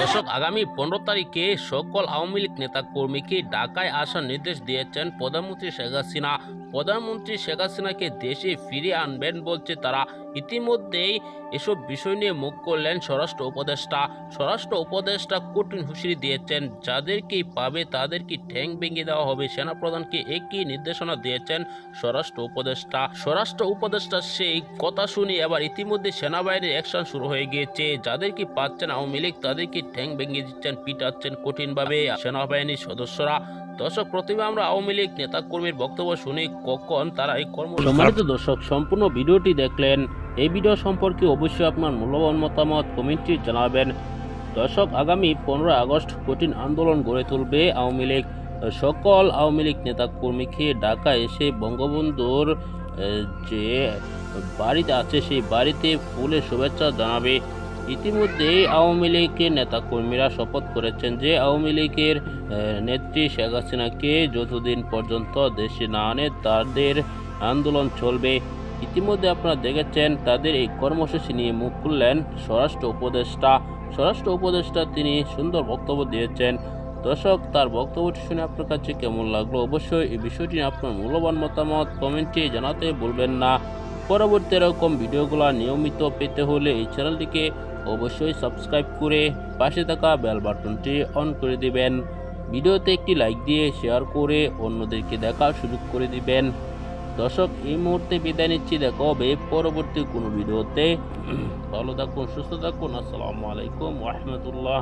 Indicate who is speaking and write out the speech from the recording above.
Speaker 1: দর্শক, আগামী পনেরো তারিখে সকল আওয়ামী লীগ নেতা কর্মীকে ঢাকায় আসার নির্দেশ দিয়েছেন প্রধানমন্ত্রী শেখ হাসিনা। প্রধানমন্ত্রী শেখ হাসিনাকে দেশে ফিরিয়ে আনবেন বলছে তারা। ইতিমধ্যেই এসব বিষয় নিয়ে মুখ করলেন স্বরাষ্ট্র উপদেষ্টা। স্বরাষ্ট্র উপদেষ্টা কঠিন হুঁশিয়ারি দিয়েছেন যাদেরকে পাবে তাদেরকে ঠ্যাং ভেঙে দেওয়া হবে? সেনাপ্রধানকে একই নির্দেশনা দিয়েছেন স্বরাষ্ট্র উপদেষ্টা। স্বরাষ্ট্র উপদেষ্টা সেই কথা শুনে এবার ইতিমধ্যে সেনাবাহিনীর অ্যাকশন শুরু হয়ে গিয়েছে। যাদেরকে পাচ্ছেন আওয়ামী লীগ তাদেরকে ঠ্যাং ভেঙে দিচ্ছেন? পিটাচ্ছেন কঠিনভাবে সেনাবাহিনীর সদস্যরা। দর্শক প্রথমে আমরা আওয়ামী লীগ নেতা কর্মীর বক্তব্য শুনি কখন তারা এই কর্ম সম্মানিত দর্শক সম্পূর্ণ ভিডিওটি দেখলেন এই ভিডিও সম্পর্কে অবশ্যই আপনার মূল্যবান মতামত কমেন্টে জানাবেন। দর্শক, আগামী পনেরোই আগস্ট কঠিন আন্দোলন গড়ে তুলবে আওয়ামী লীগ। সকল আওয়ামী লীগ নেতা কর্মীকে ঢাকা এসে বঙ্গবন্ধুর যে বাড়িতে আছে, সেই বাড়িতে ফুলের শুভেচ্ছা জানাবে। ইতিমধ্যে আওয়ামী লীগের নেতা কর্মীরা শপথ করেছেন যে আওয়ামী লীগের নেত্রী শেখ হাসিনাকে যতদিন পর্যন্ত দেশে না আনে, তাদের আন্দোলন চলবে। ইতিমধ্যে আপনারা দেখেছেন তাদের এই কর্মসূচি নিয়ে মুখ খুললেন স্বরাষ্ট্র উপদেষ্টা। স্বরাষ্ট্র উপদেষ্টা তিনি সুন্দর বক্তব্য দিয়েছেন। দর্শক, তার বক্তব্যটি শুনে আপনার কাছে কেমন লাগল? অবশ্যই এই বিষয়টি আপনার মূল্যবান মতামত কমেন্টে জানাতে ভুলবেন না। পরবর্তী এরকম ভিডিওগুলো নিয়মিত পেতে হলে এই চ্যানেলটিকে অবশ্যই সাবস্ক্রাইব করে পাশে থাকা বেল বাটনটি অন করে দিবেন। ভিডিওতে একটি লাইক দিয়ে শেয়ার করে অন্যদেরকে দেখার সুযোগ করে দিবেন। দর্শক, এই মুহূর্তে বিদায় নিচ্ছি। দেখো হবে পরবর্তী কোনো ভিডিওতে। ভালো থাকুন, সুস্থ থাকুন। আসসালামু আলাইকুম রহমতুল্লাহ।